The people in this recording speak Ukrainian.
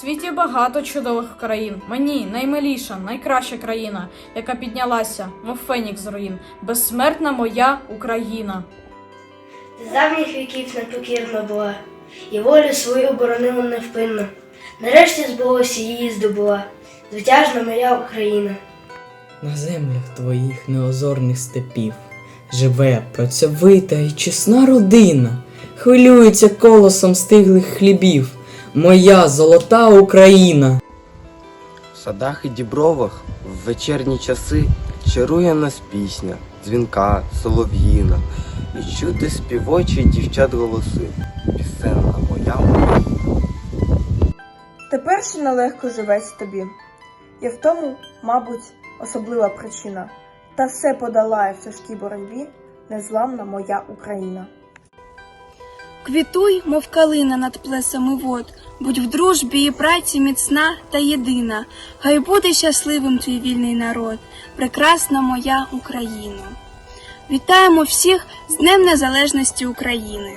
світі багато чудових країн. Мені наймиліша, найкраща країна, яка піднялася, мов фенікс з руїн. Безсмертна моя Україна. З давніх віків непокірна була, і волю свою боронила невпинно. Нарешті збулося її здобула, звитяжна моя Україна. На землях твоїх неозорних степів живе працьовита і чесна родина, хвилюється колосом стиглих хлібів, моя золота Україна. В садах і дібровах в вечірні часи чарує нас пісня, дзвінка, солов'їна, і чути співочі дівчат голоси. Пісенна моя Україна. Тепер ще нелегко живеться тобі. І в тому, мабуть, особлива причина. Та все подолає в тяжкій боротьбі незламна моя Україна. Квітуй, мов калина над плесами вод, будь в дружбі і праці міцна та єдина. Хай буде щасливим твій вільний народ, прекрасна моя Україна. Вітаємо всіх з Днем Незалежності України!